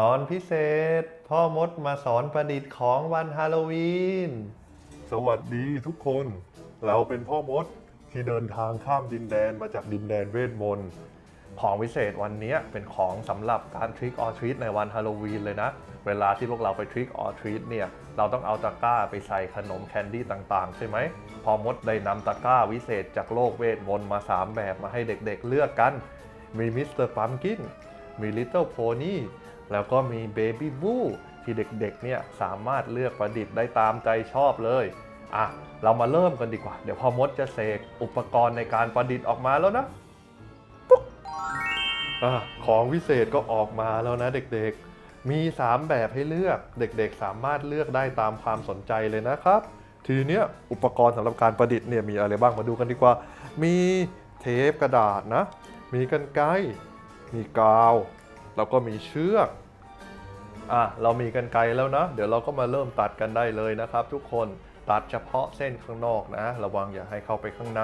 ตอนพิเศษ พ่อมดมาสอนประดิษฐ์ของวันฮาโลวีน สวัสดีทุกคน เราเป็นพ่อมดที่เดินทางข้ามดินแดนมาจากดินแดนเวทมนต์ ของวิเศษวันนี้เป็นของสำหรับการทริ k ออ r ท e ในวันฮาโลวีนเลยนะ เวลาที่พวกเราไปทริ k ออ r ท e เนี่ย เราต้องเอาตะกร้าไปใส่ขนมแคนดี้ต่างๆ ใช่ไหม พอมดได้นำตะกร้าวิเศษจากโลกเวทมนต์มา 3 แบบมาให้เด็กๆเลือกกัน มีมิสเตอร์ปัมกิน มีลิตเติ้ลโพนี่ แล้วก็มีเบบี้บูที่เด็กๆเนี่ยสามารถเลือกประดิษฐ์ได้ตามใจชอบเลยอะเรามาเริ่มกันดีกว่า เดี๋ยวพ่อมดจะเสกอุปกรณ์ในการประดิษฐ์ออกมาแล้วนะอะของวิเศษก็ออกมาแล้วนะเด็กๆ มี 3 แบบให้เลือกเด็กๆ สามารถเลือกได้ตามความสนใจเลยนะครับ ทีนี้อุปกรณ์สำหรับการประดิษฐ์เนี่ยมีอะไรบ้างมาดูกันดีกว่า มีเทปกระดาษนะ มีกันไกรมีกาว แล้วก็มีเชือก อะเรามีกันไกลแล้วนะ เดี๋ยวเราก็มาเริ่มตัดกันได้เลยนะครับ ทุกคนตัดเฉพาะเส้นข้างนอกนะ ระวังอย่าให้เข้าไปข้างใน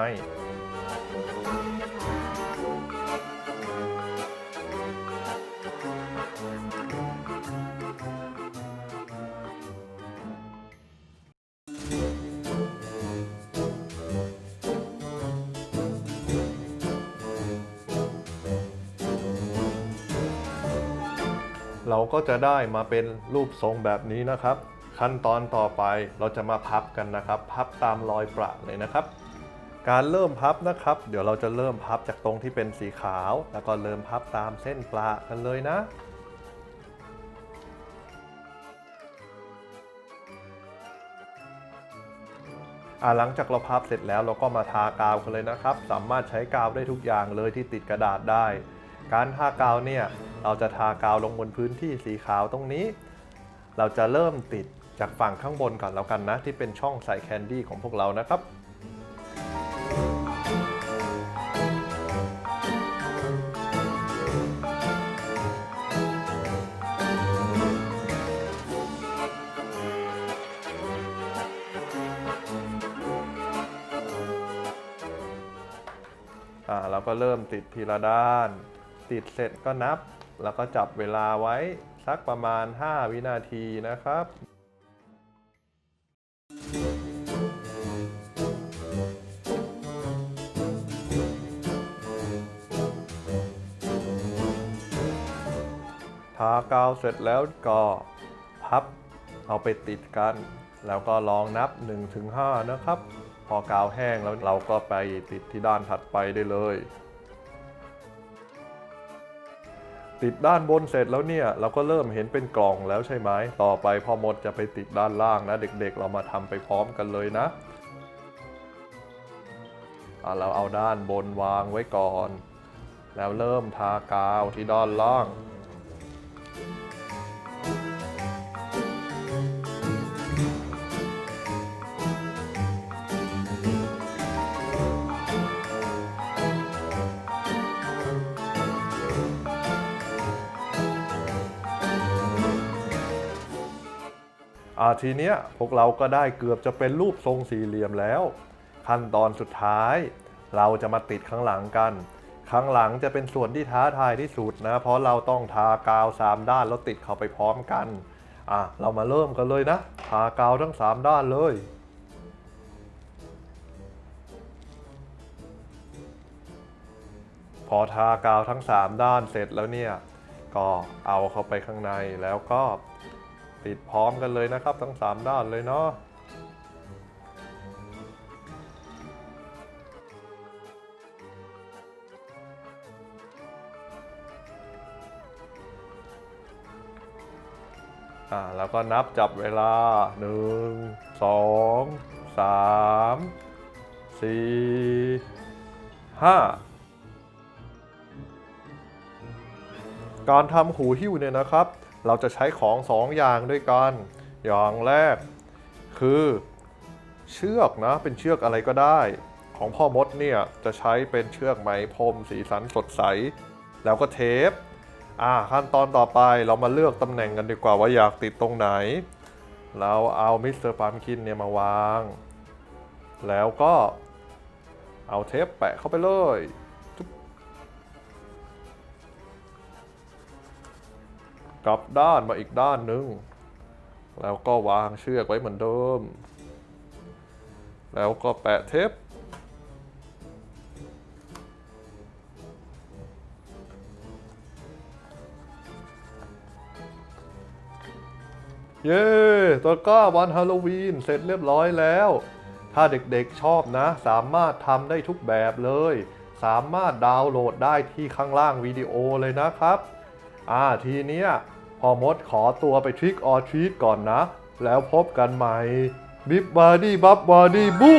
เราก็จะได้มาเป็นรูปทรงแบบนี้นะครับ ขั้นตอนต่อไปเราจะมาพับกันนะครับ พับตามรอยประเลยนะครับ การเริ่มพับนะครับ เดี๋ยวเราจะเริ่มพับจากตรงที่เป็นสีขาว แล้วก็เริ่มพับตามเส้นปลากันเลยนะหลังจากเราพับเสร็จแล้วเราก็มาทากาวกันเลยนะครับ สามารถใช้กาวได้ทุกอย่างเลยที่ติดกระดาษได้ การทากาวเนี่ย เราจะทากาวลงบนพื้นที่สีขาวตรงนี้ เราจะเริ่มติดจากฝั่งข้างบนก่อนแล้วกันนะ ที่เป็นช่องใส่แคนดี้ของพวกเรานะครับอ่าเราก็เริ่มติดทีละด้าน ติดเสร็จก็นับ แล้วก็จับเวลาไว้สักประมาณ 5 วินาทีนะครับทากาวเสร็จแล้วก็พับเอาไปติดกัน แล้วก็ลองนับ 1-5 นะครับ พอกาวแห้งแล้วเราก็ไปติดที่ด้านถัดไปได้เลย ติดด้านบนเสร็จแล้วเนี่ยเราก็เริ่มเห็นเป็นกล่องแล้วใช่ไหมต่อไปพอหมดจะไปติดด้านล่างนะ เด็กๆ เรามาทำไปพร้อมกันเลยนะอะเราเอาด้านบนวางไว้ก่อน แล้วเริ่มทากาวที่ด้านล่าง อาทีเนี้ยพวกเราก็ได้เกือบจะเป็นรูปทรงสี่เหลี่ยมแล้ว ขั้นตอนสุดท้าย เราจะมาติดข้างหลังกัน ข้างหลังจะเป็นส่วนที่ท้าทายที่สุดนะ เพราะเราต้องทากาวสามด้านแล้วติดเข้าไปพร้อมกันอะเรามาเริ่มกันเลยนะ ทากาวทั้งสามด้านเลยพอทากาวทั้ง 3 ด้านเสร็จแล้วเนี่ย ก็เอาเข้าไปข้างในแล้วก็ ติดพร้อมกันเลยนะครับ ทั้ง 3 ด้านเลยเนาะอ่าแล้วก็นับจับเวลา 1 2 3 4 5 การทำหูหิ้วเนี่ยนะครับ เราจะใช้ของสองอย่างด้วยกัน อย่างแรกคือเชือกนะ เป็นเชือกอะไรก็ได้ ของพ่อมดเนี่ยจะใช้เป็นเชือกไหมพรมสีสันสดใส แล้วก็เทปอ่าขั้นตอนต่อไปเรามาเลือกตำแหน่งกันดีกว่าว่าอยากติดตรงไหน เราเอามิสเตอร์ปามคินเนี่ยมาวาง แล้วก็เอาเทปแปะเข้าไปเลย กลับด้านมาอีกด้านหนึ่งแล้วก็วางเชือกไว้เหมือนเดิม แล้วก็แปะเทป เย้ตะกร้าวันฮาโลวีนเสร็จเรียบร้อยแล้ว ถ้าเด็กๆชอบนะ สามารถทำได้ทุกแบบเลย สามารถดาวน์โหลดได้ที่ข้างล่างวิดีโอเลยนะครับ อ่าทีเนี้ย พอมดขอตัวไปทริกออทรีตก่อนนะ แล้วพบกันใหม่ บิบบาดี้บับบาดี้บู